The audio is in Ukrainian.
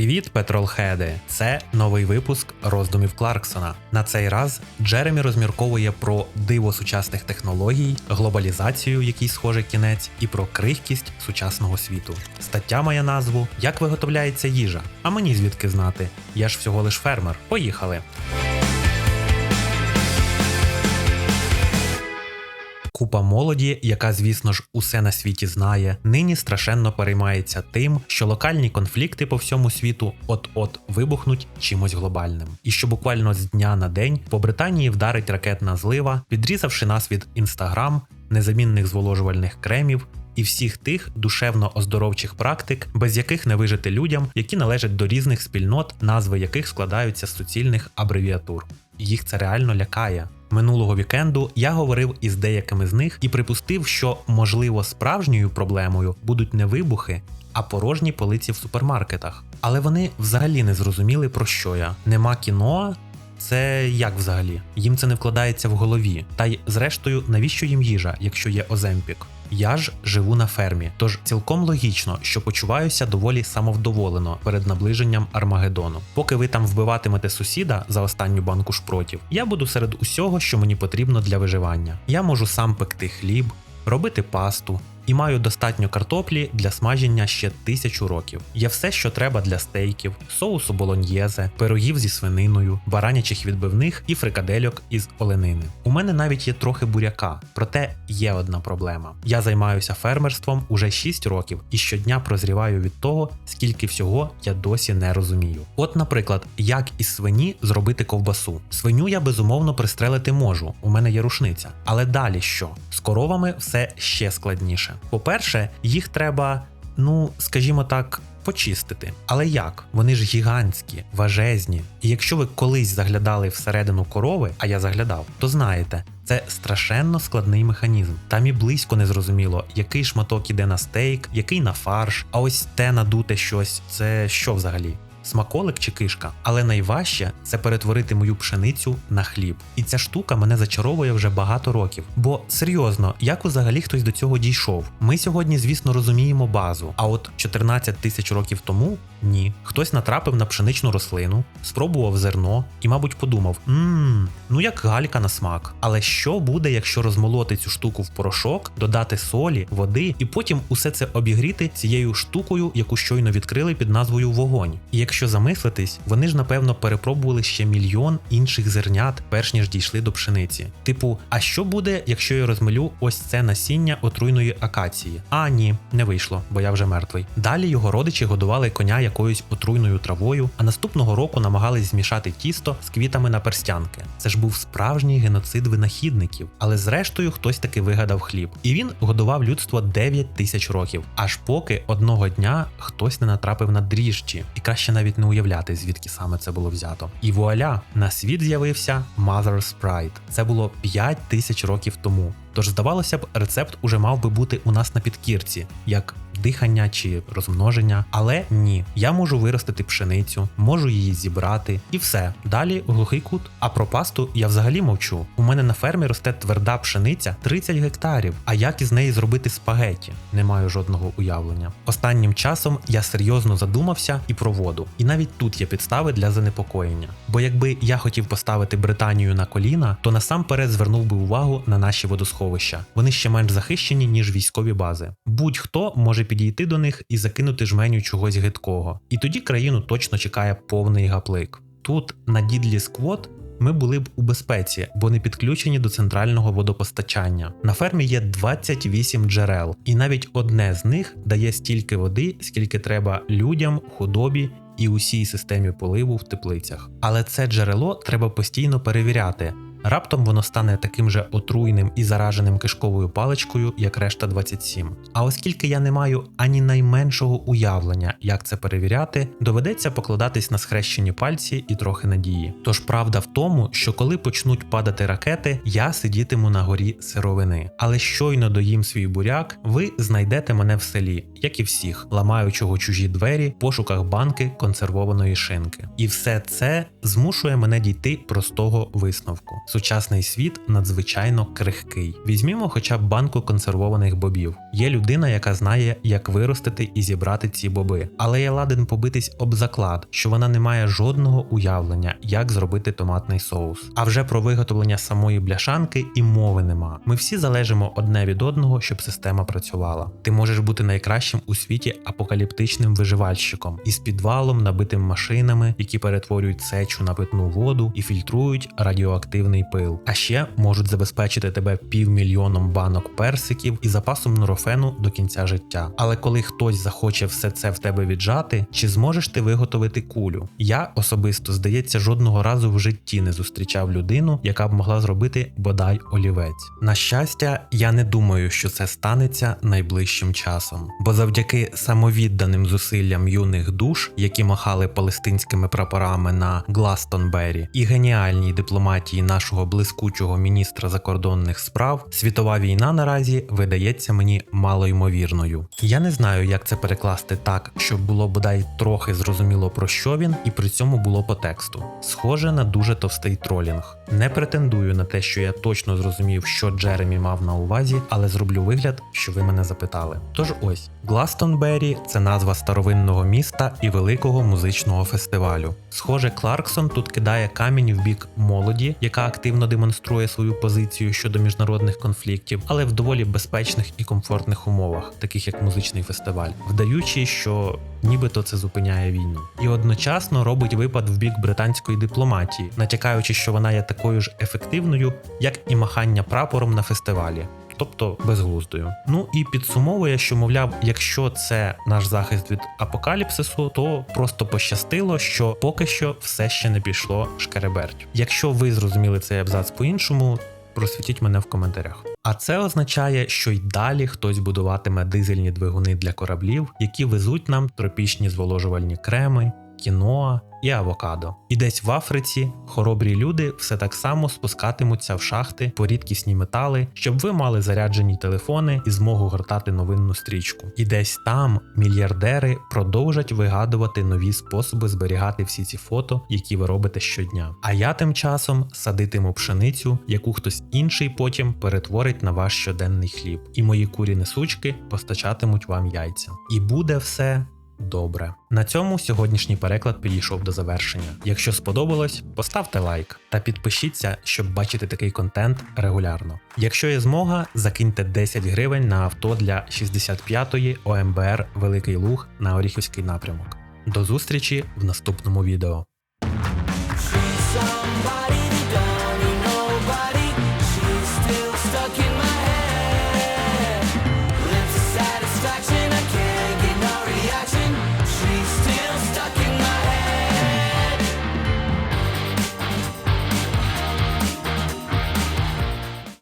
Привіт, петролхеди! Це новий випуск роздумів Кларксона. На цей раз Джеремі розмірковує про диво сучасних технологій, глобалізацію, який схоже кінець, і про крихкість сучасного світу. Стаття має назву Як виготовляється їжа. А мені звідки знати? Я ж всього лиш фермер. Поїхали! Купа молоді, яка, звісно ж, усе на світі знає, нині страшенно переймається тим, що локальні конфлікти по всьому світу от-от вибухнуть чимось глобальним, і що буквально з дня на день по Британії вдарить ракетна злива, відрізавши нас від інстаграм, незамінних зволожувальних кремів. І всіх тих душевно оздоровчих практик, без яких не вижити людям, які належать до різних спільнот, назви яких складаються з суцільних абревіатур. Їх це реально лякає. Минулого вікенду я говорив із деякими з них і припустив, що можливо справжньою проблемою будуть не вибухи, а порожні полиці в супермаркетах. Але вони взагалі не зрозуміли про що я. Нема кіно. Це як взагалі? Їм це не вкладається в голові. Та й зрештою, навіщо їм їжа, якщо є Оземпік? Я ж живу на фермі, тож цілком логічно, що почуваюся доволі самовдоволено перед наближенням Армагеддону. Поки ви там вбиватимете сусіда за останню банку шпротів, я буду серед усього, що мені потрібно для виживання. Я можу сам пекти хліб, робити пасту. І маю достатньо картоплі для смаження ще тисячу років. Є все, що треба для стейків, соусу болоньєзе, пирогів зі свининою, баранячих відбивних і фрикадельок із оленини. У мене навіть є трохи буряка, проте є одна проблема. Я займаюся фермерством уже 6 років і щодня прозріваю від того, скільки всього я досі не розумію. От, наприклад, як із свині зробити ковбасу. Свиню я безумовно пристрелити можу, у мене є рушниця. Але далі що? З коровами все ще складніше. По-перше, їх треба, ну скажімо так. Почистити. Але як? Вони ж гігантські, важезні. І якщо ви колись заглядали всередину корови, а я заглядав, то знаєте, це страшенно складний механізм. Там і близько не зрозуміло, який шматок іде на стейк, який на фарш, а ось те надуте щось це що взагалі? Смаколик чи кишка, але найважче це перетворити мою пшеницю на хліб. І ця штука мене зачаровує вже багато років. Бо серйозно, як взагалі хтось до цього дійшов? Ми сьогодні, звісно, розуміємо базу. А от 14 тисяч років тому ні. Хтось натрапив на пшеничну рослину, спробував зерно і, мабуть, подумав: ммм, ну як галька на смак. Але що буде, якщо розмолоти цю штуку в порошок, додати солі, води і потім усе це обігріти цією штукою, яку щойно відкрили під назвою вогонь? І якщо замислитись, вони ж напевно перепробували ще мільйон інших зернят, перш ніж дійшли до пшениці. Типу, а що буде, якщо я розмилю ось це насіння отруйної акації? А ні, не вийшло, бо я вже мертвий. Далі його родичі годували коня якоюсь отруйною травою, а наступного року намагались змішати тісто з квітами на перстянки. Це ж був справжній геноцид винахідників, але зрештою хтось таки вигадав хліб. І він годував людство 9 тисяч років, аж поки одного дня хтось не натрапив на дріжджі, і краще навіть не уявляти, звідки саме це було взято. І вуаля, на світ з'явився Mother's Pride. Це було 5 тисяч років тому. Тож, здавалося б, рецепт уже мав би бути у нас на підкірці, як дихання чи розмноження, але ні, я можу виростити пшеницю, можу її зібрати, і все. Далі глухий кут. А про пасту я взагалі мовчу. У мене на фермі росте тверда пшениця 30 гектарів. А як із неї зробити спагеті? Не маю жодного уявлення. Останнім часом я серйозно задумався і про воду. І навіть тут є підстави для занепокоєння. Бо якби я хотів поставити Британію на коліна, то насамперед звернув би увагу на наші водосховища. Вони ще менш захищені, ніж військові бази. Будь-хто може підійти до них і закинути жменю чогось гидкого. І тоді країну точно чекає повний гаплик. Тут на дідлі сквот ми були б у безпеці, бо не підключені до центрального водопостачання. На фермі є 28 джерел, і навіть одне з них дає стільки води, скільки треба людям, худобі. І усій системі поливу в теплицях. Але це джерело треба постійно перевіряти, Раптом воно стане таким же отруйним і зараженим кишковою паличкою, як решта 27. А оскільки я не маю ані найменшого уявлення, як це перевіряти, доведеться покладатись на схрещені пальці і трохи надії. Тож правда в тому, що коли почнуть падати ракети, я сидітиму на горі сировини. Але щойно доїм свій буряк, ви знайдете мене в селі, як і всіх, ламаючого чужі двері пошуках банки консервованої шинки. І все це змушує мене дійти простого висновку. Сучасний світ надзвичайно крихкий. Візьмімо хоча б банку консервованих бобів. Є людина, яка знає, як виростити і зібрати ці боби, але я ладен побитись об заклад, що вона не має жодного уявлення, як зробити томатний соус. А вже про виготовлення самої бляшанки і мови нема. Ми всі залежимо одне від одного, щоб система працювала. Ти можеш бути найкращим у світі апокаліптичним виживальщиком із підвалом, набитим машинами, які перетворюють сечу на питну воду і фільтрують радіоактивний пил. А ще можуть забезпечити тебе півмільйоном банок персиків і запасом нурофену до кінця життя. Але коли хтось захоче все це в тебе віджати, чи зможеш ти виготовити кулю? Я особисто, здається, жодного разу в житті не зустрічав людину, яка б могла зробити бодай олівець. На щастя, я не думаю, що це станеться найближчим часом, бо завдяки самовідданим зусиллям юних душ, які махали палестинськими прапорами на Гластонбері, і геніальній дипломатії нашого блискучого міністра закордонних справ, світова війна наразі видається мені малоймовірною. Я не знаю, як це перекласти так, щоб було бодай трохи зрозуміло про що він, і при цьому було по тексту. Схоже на дуже товстий тролінг. Не претендую на те, що я точно зрозумів, що Джеремі мав на увазі, але зроблю вигляд, що ви мене запитали. Тож ось Гластонбері це назва старовинного міста і великого музичного фестивалю. Схоже, Кларксон тут кидає камінь в бік молоді, яка активно демонструє свою позицію щодо міжнародних конфліктів, але в доволі безпечних і комфортних умовах, таких як музичний фестиваль, вдаючи, що нібито це зупиняє війну, і одночасно робить випад в бік британської дипломатії, натякаючи, що вона є такою ж ефективною, як і махання прапором на фестивалі. Тобто безглуздою. Ну і підсумовує, що мовляв, якщо це наш захист від апокаліпсису, то просто пощастило, що поки що все ще не пішло шкереберть. Якщо ви зрозуміли цей абзац по-іншому, просвітіть мене в коментарях. А це означає, що й далі хтось будуватиме дизельні двигуни для кораблів, які везуть нам тропічні зволожувальні креми, кіноа і авокадо. І десь в Африці хоробрі люди все так само спускатимуться в шахти по рідкісні метали, щоб ви мали заряджені телефони і змогу гортати новинну стрічку. І десь там мільярдери продовжать вигадувати нові способи зберігати всі ці фото, які ви робите щодня. А я тим часом садитиму пшеницю, яку хтось інший потім перетворить на ваш щоденний хліб. І мої курі несучки постачатимуть вам яйця. І буде все добре. На цьому сьогоднішній переклад підійшов до завершення. Якщо сподобалось, поставте лайк та підпишіться, щоб бачити такий контент регулярно. Якщо є змога, закиньте 10 гривень на авто для 65-ї ОМБР Великий Луг на Оріхівський напрямок. До зустрічі в наступному відео.